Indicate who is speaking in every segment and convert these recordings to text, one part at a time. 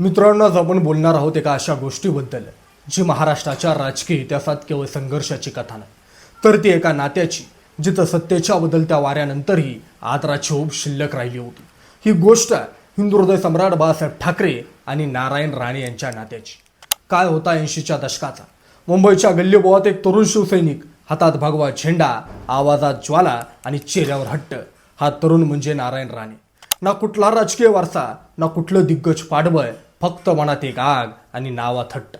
Speaker 1: मित्रांनो आज आपण बोलणार आहोत एका अशा गोष्टीबद्दल जी महाराष्ट्राच्या राजकीय इतिहासात केवळ संघर्षाची कथा नाही तर ती एका नात्याची जिथं सत्तेच्या बदलत्या वाऱ्यानंतरही आदराची ओप शिल्लक राहिली होती. ही गोष्ट आहे हिंदू हृदय सम्राट बाळासाहेब ठाकरे आणि नारायण राणे यांच्या नात्याची. काय होता ऐंशीच्या दशकाचा? मुंबईच्या गल्लीबोळात एक तरुण शिवसैनिक हातात भगवा झेंडा आवाजात ज्वाला आणि चेहऱ्यावर हट्ट हा तरुण म्हणजे नारायण राणे. ना कुठला राजकीय वारसा ना कुठलं दिग्गज पाडबळ फक्त मनात एक आग आणि नावा थट्ट.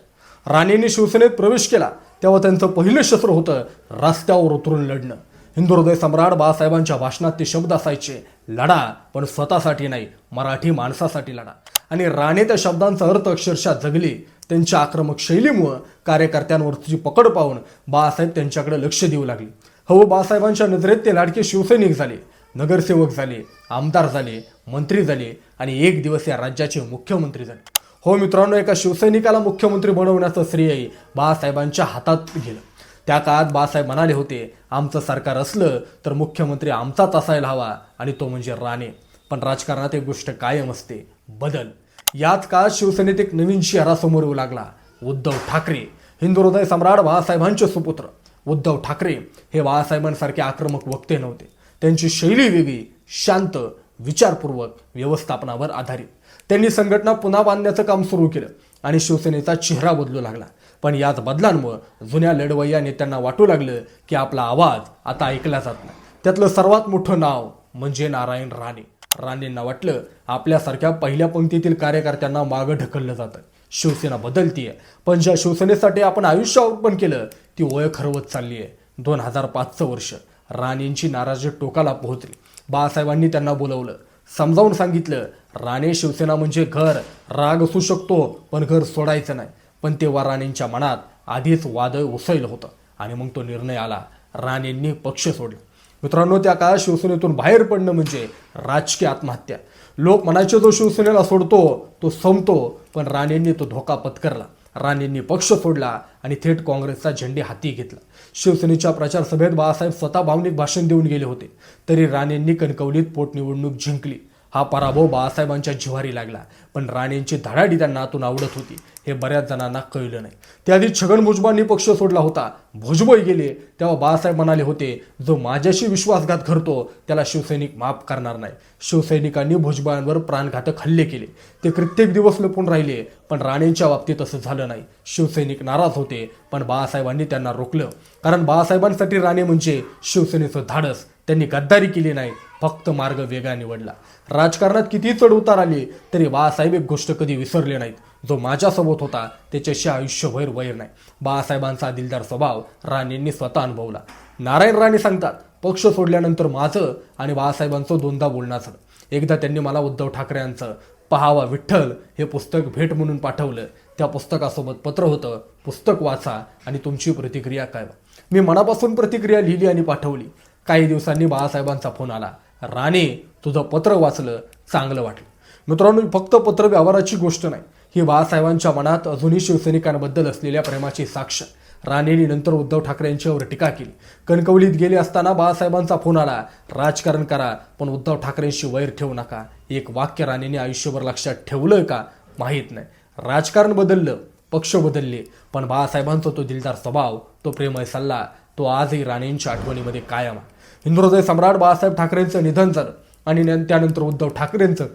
Speaker 1: राणेंनी शिवसेनेत प्रवेश केला तेव्हा त्यांचं पहिलं शस्त्र होतं रस्त्यावर उतरून लढणं. हिंदू हृदय सम्राट बाळासाहेबांच्या भाषणात ते शब्द असायचे लढा पण स्वतःसाठी नाही मराठी माणसासाठी लढा. आणि राणे त्या शब्दांचा अर्थ अक्षरशः जगले. त्यांच्या आक्रमक शैलीमुळं कार्यकर्त्यांवरची पकड पाहून बाळासाहेब त्यांच्याकडे लक्ष देऊ लागले. हो बाळासाहेबांच्या नजरेत ते लाडके शिवसैनिक झाले. नगरसेवक झाले आमदार झाले मंत्री झाले आणि एक दिवस या राज्याचे मुख्यमंत्री झाले. हो मित्रांनो एका शिवसैनिकाला मुख्यमंत्री बनवण्याचं श्रेय बाळासाहेबांच्या हातात गेलं. त्या काळात बाळासाहेब म्हणाले होते आमचं सरकार असलं तर मुख्यमंत्री आमचाच असायला हवा आणि तो म्हणजे राणे. पण राजकारणात एक गोष्ट कायम असते बदल. याच काळात शिवसेनेत एक नवीन शहरासमोर येऊ लागला. उद्धव ठाकरे हिंदू हृदय सम्राट बाळासाहेबांचे सुपुत्र. उद्धव ठाकरे हे बाळासाहेबांसारखे आक्रमक वक्ते नव्हते. त्यांची शैली वेगळी शांत विचारपूर्वक व्यवस्थापनावर आधारित. त्यांनी संघटना पुन्हा बांधण्याचं काम सुरू केलं आणि शिवसेनेचा चेहरा बदलू लागला. पण याच बदलांमुळं जुन्या लढवय्या नेत्यांना वाटू लागलं की आपला आवाज आता ऐकला जात नाही. त्यातलं सर्वात मोठं नाव म्हणजे नारायण राणे. राणेंना वाटलं आपल्यासारख्या पहिल्या पंक्तीतील कार्यकर्त्यांना मागं ढकललं जातं. शिवसेना बदलतीये पण ज्या शिवसेनेसाठी आपण आयुष्य अर्पण केलं ती ओळख हरवत चालली आहे दोन हजार पाचचं वर्ष. राणेंची नाराजी टोकाला पोहोचली. बाळासाहेबांनी त्यांना बोलवलं. समजावून सांगितलं राणे शिवसेना म्हणजे घर राग असू शकतो पण घर सोडायचं नाही. पण तेव्हा राणेंच्या मनात आधीच वादळ उसळलं होतं आणि मग तो निर्णय आला. राणेंनी पक्ष सोडला. मित्रांनो त्या काळात शिवसेनेतून बाहेर पडणं म्हणजे राजकीय आत्महत्या. लोक म्हणायचे जो शिवसेनेला सोडतो तो संपतो पण राणेंनी तो धोका पत्करला. राणेंनी पक्ष फोडला आणि थेट काँग्रेसचा झेंडे हाती घेतला. शिवसेनेच्या प्रचार सभेत बाळासाहेब स्वतः भावनिक भाषण देऊन गेले होते. तरी राणेंनी कणकवलीत पोटनिवडणूक जिंकली. हा पराभव बाळासाहेबांच्या जिव्हारी लागला. पण राणेंची धडाडी त्यांना आतून आवडत होती. हे बऱ्याच जणांना कळलं नाही. त्याआधी छगन भुजबळांनी पक्ष सोडला होता. भुजबळ गेले तेव्हा बाळासाहेब म्हणाले होते जो माझ्याशी विश्वासघात करतो त्याला शिवसैनिक माफ करणार नाही. शिवसैनिकांनी भुजबळांवर प्राणघातक हल्ले केले. ते कित्येक दिवस लपून राहिले पण राणेंच्या बाबतीत असं झालं नाही. शिवसैनिक नाराज होते पण बाळासाहेबांनी त्यांना रोखलं. कारण बाळासाहेबांसाठी राणे म्हणजे शिवसेनेचं धाडस. त्यांनी गद्दारी केली नाही फक्त मार्ग वेगळा निवडला. राजकारणात किती चढ उतार आली तरी बाळासाहेब एक गोष्ट कधी विसरले नाहीत. जो माझ्यासोबत होता त्याच्याशी आयुष्यभर वैर नाही. बाळासाहेबांचा दिलदार स्वभाव राणेंनी स्वतः अनुभवला. नारायण राणे सांगतात पक्ष सोडल्यानंतर माझं आणि बाळासाहेबांचं दोनदा बोलणं झालं एकदा त्यांनी मला उद्धव ठाकरे यांचं पहावा विठ्ठल हे पुस्तक भेट म्हणून पाठवलं. त्या पुस्तकासोबत पत्र होतं पुस्तक वाचा आणि तुमची प्रतिक्रिया कळवा मी मनापासून प्रतिक्रिया लिहिली आणि पाठवली. काही दिवसांनी बाळासाहेबांचा फोन आला. राणे तुझं पत्र वाचलं चांगलं वाटलं. मित्रांनो फक्त पत्र व्यवहाराची गोष्ट नाही. ही बाळासाहेबांच्या मनात अजूनही शिवसैनिकांबद्दल असलेल्या प्रेमाची साक्ष. राणेंनी नंतर उद्धव ठाकरे यांच्यावर टीका केली. कणकवलीत गेले असताना बाळासाहेबांचा फोन आला. राजकारण करा पण उद्धव ठाकरेंशी वैर ठेवू नका. एक वाक्य राणेंनी आयुष्यभर लक्षात ठेवलं का? माहीत नाही. राजकारण बदललं पक्ष बदलले पण बाळासाहेबांचा तो दिलदार स्वभाव तो प्रेमय सल्ला तो आजही राणेंच्या आठवणीमध्ये कायम आहे. हिंदू सम्राट बाळासाहेब ठाकरेंचं निधन झालं आणि त्यानंतर उद्धव ठाकरेंचं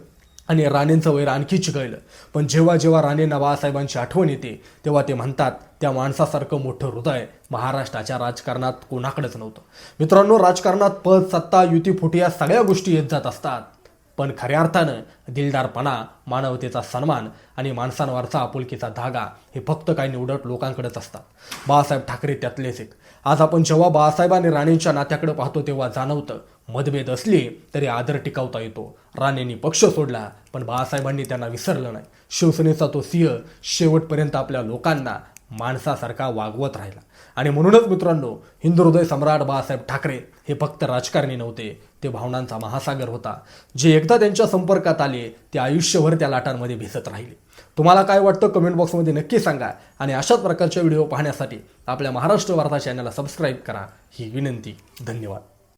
Speaker 1: आणि राणेंचं वैर आणखी चिघळलं. पण जेव्हा जेव्हा राणेंना बाळासाहेबांची आठवण येते तेव्हा ते म्हणतात त्या माणसासारखं मोठं हृदय महाराष्ट्राच्या राजकारणात कोणाकडेच नव्हतं. मित्रांनो राजकारणात पद सत्ता युती फुटी या सगळ्या गोष्टी येत जात असतात. पण खऱ्या अर्थानं दिलदारपणा मानवतेचा सन्मान आणि माणसांवरचा आपुलकीचा धागा हे फक्त काही निवडक लोकांकडेच असतात. बाळासाहेब ठाकरे त्यातलेच एक. आज आपण जेव्हा बाळासाहेब आणि राणेंच्या नात्याकडे पाहतो तेव्हा जाणवतं मतभेद असले तरी आदर टिकवता येतो. राणेंनी पक्ष सोडला पण बाळासाहेबांनी त्यांना विसरलं नाही. शिवसेनेचा तो सिंह शेवटपर्यंत आपल्या लोकांना माणसासारखा वागवत राहिला. आणि म्हणूनच मित्रांनो हिंदू हृदय सम्राट बाळासाहेब ठाकरे हे फक्त राजकारणी नव्हते ते भावनांचा महासागर होता. जे एकदा त्यांच्या संपर्कात आले ते आयुष्यभर त्या लाटांमध्ये भिसत राहिले. तुम्हाला काय वाटतं कमेंट बॉक्समध्ये नक्की सांगा. आणि अशाच प्रकारच्या व्हिडिओ पाहण्यासाठी आपल्या महाराष्ट्र वार्ता चॅनलला सबस्क्राईब करा. ही विनंती धन्यवाद.